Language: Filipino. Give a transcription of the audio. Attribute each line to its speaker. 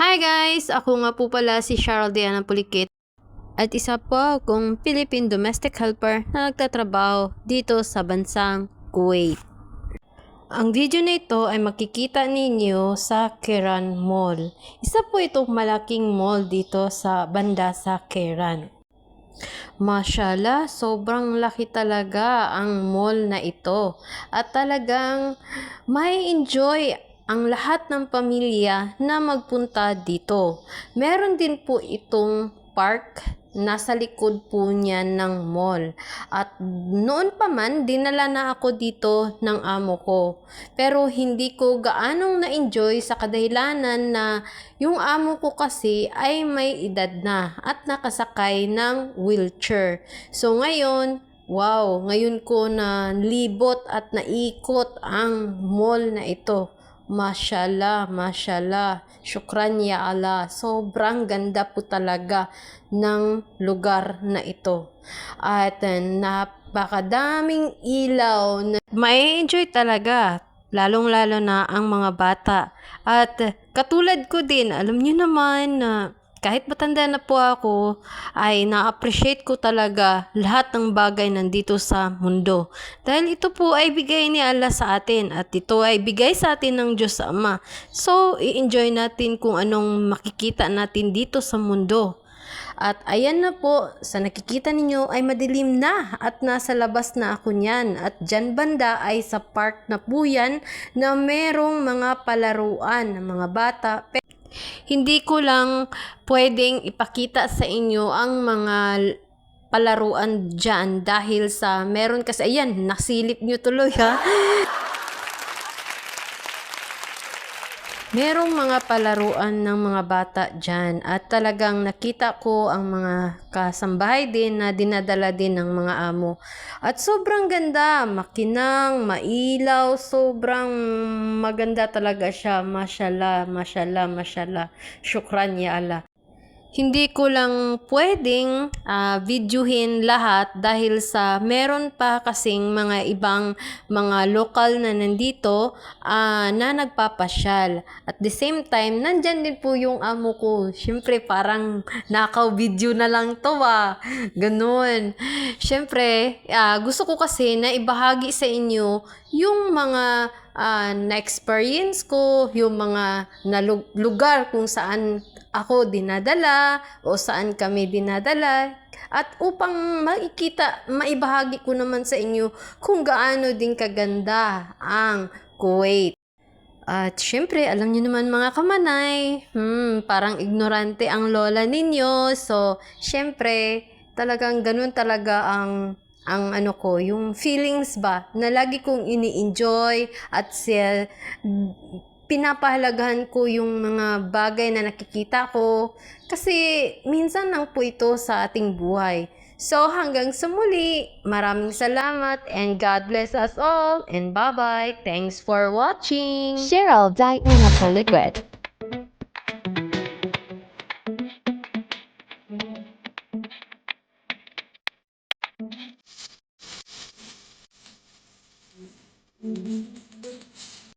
Speaker 1: Hi guys! Ako nga po pala si Cheryl Diana Pulikit at isa po akong Philippine domestic helper na nagtatrabaho dito sa bansang Kuwait. Ang video na ito ay makikita ninyo sa Keran Mall. Isa po itong malaking mall dito sa banda sa Keran. Mashallah, sobrang laki talaga ang mall na ito. At talagang may enjoy ang lahat ng pamilya na magpunta dito. Meron din po itong park nasa likod po niya ng mall. At noon pa man, dinala na ako dito ng amo ko. Pero hindi ko gaanong na-enjoy sa kadahilanan na yung amo ko kasi ay may edad na at nakasakay ng wheelchair. So ngayon, wow, ngayon ko na libot at naikot ang mall na ito. Mashallah, mashallah. Syukran ya Allah. Sobrang ganda po talaga ng lugar na ito. At uh, napakadaming ilaw na may enjoy talaga. Lalong-lalo na ang mga bata. At katulad ko din, alam niyo naman na kahit matanda na po ako, ay na-appreciate ko talaga lahat ng bagay nandito sa mundo. Dahil ito po ay bigay ni Allah sa atin at ito ay bigay sa atin ng Diyos Ama. So, i-enjoy natin kung anong makikita natin dito sa mundo. At ayan na po, sa nakikita ninyo ay madilim na at nasa labas na ako niyan. At dyan banda ay sa park na po yan na merong mga palaruan ng mga bata. Hindi ko lang pwedeng ipakita sa inyo ang mga palaruan dyan dahil sa meron kasi, ayan, nasilip nyo tuloy ha. Merong mga palaruan ng mga bata dyan at talagang nakita ko ang mga kasambahay din na dinadala din ng mga amo. At sobrang ganda, makinang, mailaw, sobrang maganda talaga siya. Mashallah, mashallah, mashallah. Syukran ya Allah. Hindi ko lang pwedeng ah, videohin lahat dahil sa meron pa kasing mga ibang mga lokal na nandito ah, na nagpapasyal. At the same time, nandyan din po yung amo ko. Siyempre, parang nakaw video na lang to ah. Ganun. Siyempre, ah, gusto ko kasi na ibahagi sa inyo yung mga ah, na-experience ko, yung mga na lu- lugar kung saan ako dinadala o saan kami dinadala at upang makikita, maibahagi ko naman sa inyo kung gaano din kaganda ang Kuwait. At syempre, alam niyo naman mga kamanay, hmm, parang ignorante ang lola ninyo. So, syempre, talagang ganun talaga ang ang ano ko, yung feelings ba, na lagi kong ini-enjoy at siya, pinapahalagahan ko yung mga bagay na nakikita ko kasi minsan lang po ito sa ating buhay. So hanggang sa muli, maraming salamat and God bless us all and bye-bye. Thanks for watching.
Speaker 2: Cheryl Diana Liquid. Mm-hmm.